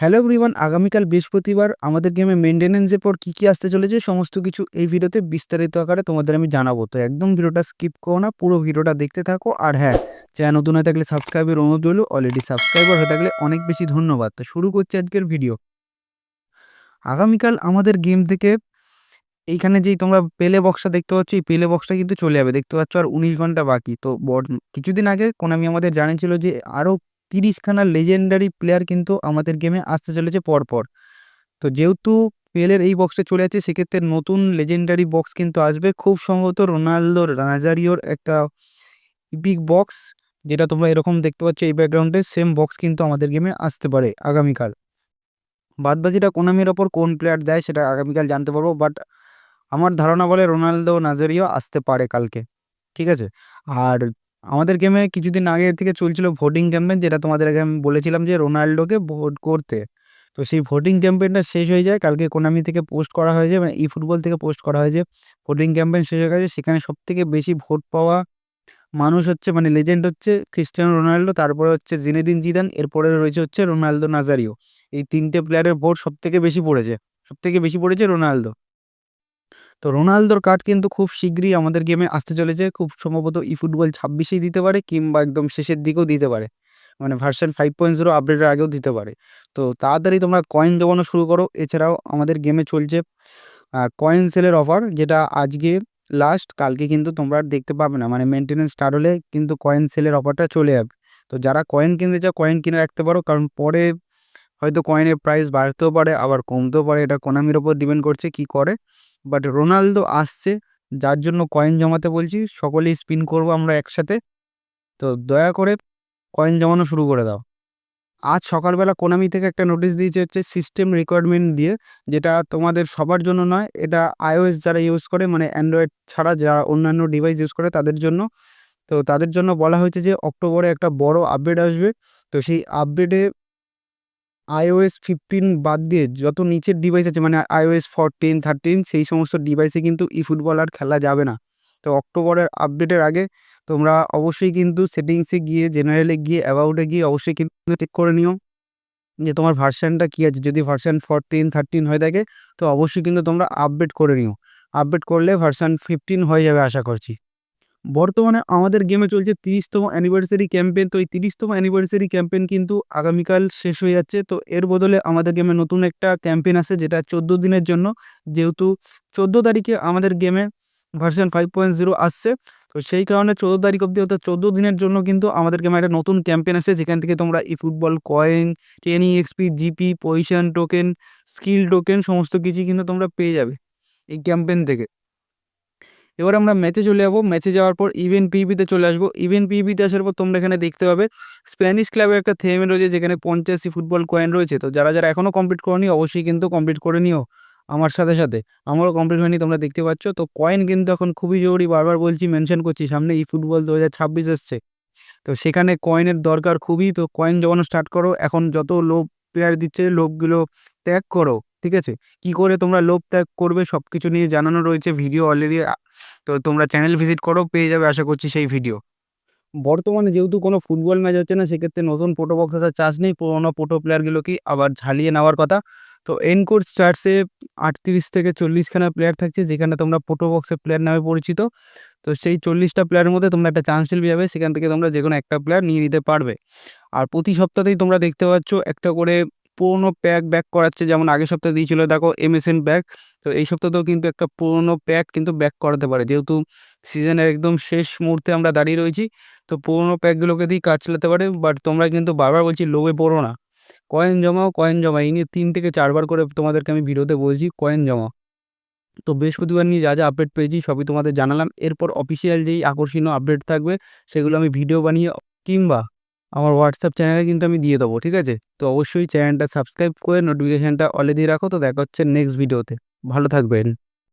Hello everyone আগামীকাল বৃহস্পতিবার আমাদের গেমে মেনটেন্যান্সের পর কী কী আসতে চলেছে সমস্ত কিছু এই ভিডিওতে বিস্তারিত আকারে তোমাদের আমি জানাব। তো একদম ভিডিওটা স্কিপ করো না, পুরো ভিডিওটা দেখতে থাকো। আর হ্যাঁ চ্যানেল নতুন হয়ে থাকলে সাবস্ক্রাইবের অনুরোধ রইল। অলরেডি সাবস্ক্রাইবার হয়ে থাকলে অনেক বেশি ধন্যবাদ। তো শুরু করছি আজকের ভিডিও আগামীকাল আমাদের গেম থেকে এইখানে যেই তোমরা পেলে বক্সটা দেখতে পাচ্ছ, এই পেলে বক্সটা কিন্তু চলে যাবে। দেখতে পাচ্ছ আর উনিশ ঘণ্টা বাকি। তো কিছুদিন আগে কোনামি আমাদের জানিয়েছিল যে আরও তিরিশখানা লেজেন্ডারি প্লেয়ার কিন্তু আমাদের গেমে আসতে চলেছে পরপর। তো যেহেতু পেলের এই বক্সে চলে যাচ্ছে, সেক্ষেত্রে নতুন লেজেন্ডারি বক্স কিন্তু আসবে। খুব সম্ভবত রোনাল্ডো নাজারিওর একটা ইপিক বক্স যেটা তোমরা এরকম দেখতে পাচ্ছ এই ব্যাকগ্রাউন্ডে সেম বক্স কিন্তু আমাদের গেমে আসতে পারে আগামীকাল। বাদবাকিটা কোনামির ওপর কোন প্লেয়ার দেয় সেটা আগামীকাল জানতে পারব বাট আমার ধারণা বলে রোনালদো নাজারিও আসতে পারে কালকে। ঠিক আছে? আর আমাদের গেমে কিছুদিন আগে থেকে চলছিল ভোটিং ক্যাম্পেন যেটা তোমাদের আগে আমি বলেছিলাম যে রোনাল্ডোকে ভোট করতে। তো সেই ভোটিং ক্যাম্পেনটা শেষ হয়ে যায়, কালকে কোনামি থেকে পোস্ট করা হয়েছে মানে ই ফুটবল থেকে পোস্ট করা হয়েছে। ভোটিং ক্যাম্পেন শেষ হয়ে গেছে, সেখানে সব থেকে বেশি ভোট পাওয়া মানুষ হচ্ছে মানে লেজেন্ড হচ্ছে ক্রিস্টিয়ানো রোনাল্ডো তারপরে হচ্ছে জিনেদিন জিদান, এরপরে রয়েছে হচ্ছে রোনালদো নাজারিও। এই তিনটে প্লেয়ারের ভোট সব থেকে বেশি পড়েছে সব থেকে বেশি পড়েছে রোনালদো। তো রোনালদোর কার্ড কিন্তু খুব শীঘ্রই আমাদের গেমে আসতে চলেছে। খুব সম্ভবত ই ফুটবল ছাব্বিশেই দিতে পারে কিংবা একদম শেষের দিকেও দিতে পারে। মানে ভার্সন ফাইভ পয়েন্ট জিরো আপডেটের আগেও দিতে পারে। তো তাড়াতাড়ি তোমরা কয়েন জমানো শুরু করো। এছাড়াও আমাদের গেমে চলছে কয়েন সেলের অফার যেটা আজকে লাস্ট কালকে কিন্তু তোমরা দেখতে পাবে না। মানে মেনটেন্যান্স স্টার্ট হলে কিন্তু কয়েন সেলের অফারটা চলে যাবে। তো যারা কয়েন কিনতে চাও কয়েন কিনে রাখতে পারো। কারণ পরে হয়তো কয়েনের প্রাইস বাড়তেও পারে, আবার কমতেও পারে। এটা কোনামির ওপর ডিপেন্ড করছে কি করে। বাট রোনালদো আসছে, যার জন্য কয়েন জমাতে বলছি, সকলেই স্পিন করব আমরা একসাথে। তো দয়া করে কয়েন জমানো শুরু করে দাও। আজ সকালবেলা কোনামি থেকে একটা নোটিশ দিয়েছে হচ্ছে সিস্টেম রিকোয়ারমেন্ট দিয়ে, যেটা তোমাদের সবার জন্য নয়, এটা আইওএস যারা ইউজ করে মানে অ্যান্ড্রয়েড ছাড়া যারা অন্যান্য ডিভাইস ইউজ করে তাদের জন্য। তো তাদের জন্য বলা হয়েছে যে অক্টোবরে একটা বড় আপডেট আসবে। তো সেই আপডেটে আইওএস ফিফটিন বাদ দিয়ে যত নিচের ডিভাইস আছে মানে আইওএস ফোরটিন থার্টিন সেই সমস্ত ডিভাইসে কিন্তু ই ফুটবল আর খেলা যাবে না। তো অক্টোবরের আপডেটের আগে তোমরা অবশ্যই কিন্তু সেটিংসে গিয়ে জেনারেলে গিয়ে অ্যাবাউটে গিয়ে অবশ্যই কিন্তু চেক করে নিও যে তোমার ভার্সানটা কী আছে। যদি ভার্সান ফোরটিন থার্টিন হয়ে থাকে, তো অবশ্যই কিন্তু তোমরা আপডেট করে নিও। আপডেট করলে ভার্সান ফিফটিন হয়ে যাবে আশা করছি। বর্তমানে আমাদের গেমে চলছে তিরিশতম অ্যানিভার্সারি ক্যাম্পেন তো এই তিরিশতম অ্যানিভার্সারি ক্যাম্পেন কিন্তু আগামীকাল শেষ হয়ে যাচ্ছে। তো এর বদলে আমাদের গেমে নতুন একটা ক্যাম্পেন আছে যেটা চোদ্দ দিনের জন্য। যেহেতু চোদ্দ তারিখে আমাদের গেমে ভার্সন ফাইভ পয়েন্ট জিরো আসছে, তো সেই কারণে চোদ্দ তারিখ অবধি, অর্থাৎ চোদ্দ দিনের জন্য কিন্তু আমাদের গেমে একটা নতুন ক্যাম্পেন আছে যেখান থেকে তোমরা e football coin training XP GP position token skill token সমস্ত কিছুই কিন্তু তোমরা পেয়ে যাবে এই ক্যাম্পেন থেকে। এবার আমরা ম্যাচে চলে যাব। ম্যাচে যাওয়ার পর ইভেন পিবিতে চলে আসব। ইভেন পিবিতে আসার পর তোমরা এখানে দেখতে পাবে স্প্যানিশ ক্লাবে একটা থেমে রয়েছে, যেখানে পঞ্চাশি ফুটবল কয়েন রয়েছে। তো যারা যারা এখনও কমপ্লিট করনি, অবশ্যই কিন্তু কমপ্লিট করে নিও আমার সাথে সাথে। আমারও কমপ্লিট হয়নি, তোমরা দেখতে পাচ্ছ। তো কয়েন কিন্তু এখন খুবই জরুরি, বারবার বলছি মেনশন করছি। সামনে ই ফুটবল দু হাজার ছাব্বিশ এসছে। তো সেখানে কয়েনের দরকার খুবই। তো কয়েন জমানো স্টার্ট করো, এখন যত লোভ প্লেয়ার দিচ্ছে লোভগুলো ত্যাগ করো। ঠিক আছে? কি করে তোমরা লোভ ত্যাগ করবে সব কিছু নিয়ে জানানো রয়েছে ভিডিও অলরেডি তো তোমরা চ্যানেল ভিজিট করো, পেয়ে যাবে আশা করছি সেই ভিডিও বর্তমানে যেহেতু কোনো ফুটবল ম্যাচ হচ্ছে না, সেক্ষেত্রে নতুন পোটো বক্স আসার চান্স নেই, পুরোনো পোটো প্লেয়ারগুলোকেই আবার ঝালিয়ে নেওয়ার কথা। তো এনকোর্স চার্টসে আটত্রিশ থেকে চল্লিশখানা প্লেয়ার থাকছে, যেখানে তোমরা পোটো বক্সের প্লেয়ার নামে পরিচিত। তো সেই চল্লিশটা প্লেয়ারের মধ্যে তোমরা একটা চান্স পেয়ে যাবে, সেখান থেকে তোমরা যে কোনো একটা প্লেয়ার নিয়ে নিতে পারবে। আর প্রতি সপ্তাহেই তোমরা দেখতে পাচ্ছ একটা করে পুরোনো প্যাক ব্যাক করাচ্ছে, যেমন আগের সপ্তাহে দিয়েছিল, দেখো এমএসএন ব্যাক তো এই সপ্তাহতেও কিন্তু একটা পুরোনো প্যাক কিন্তু ব্যাক করাতে পারে। যেহেতু সিজনের একদম শেষ মুহূর্তে আমরা দাঁড়িয়ে রয়েছি, তো পুরোনো প্যাকগুলোকে দিয়ে কাজ চালাতে পারে বাট তোমরা কিন্তু বারবার বলছি, লোভে পড়ো না। কয়েন জমাও কয়েন জমা এই নিয়ে তিন থেকে চারবার করে তোমাদেরকে আমি ভিডিওতে বলছি কয়েন জমা তো বৃহস্পতিবার নিয়ে যা যা আপডেট পেয়েছি, সবই তোমাদের জানালাম। এরপর অফিসিয়াল যেই আকর্ষণীয় আপডেট থাকবে, সেগুলো আমি ভিডিও বানিয়ে কিংবা আমার হোয়াটসঅ্যাপ চ্যানেলে কিন্তু আমি দিয়ে দেবো, ঠিক আছে? তো অবশ্যই চ্যানেলটা সাবস্ক্রাইব করে নোটিফিকেশানটা অলে দিয়ে রাখো, তো দেখা হচ্ছে নেক্সট ভিডিওতে ভালো থাকবেন।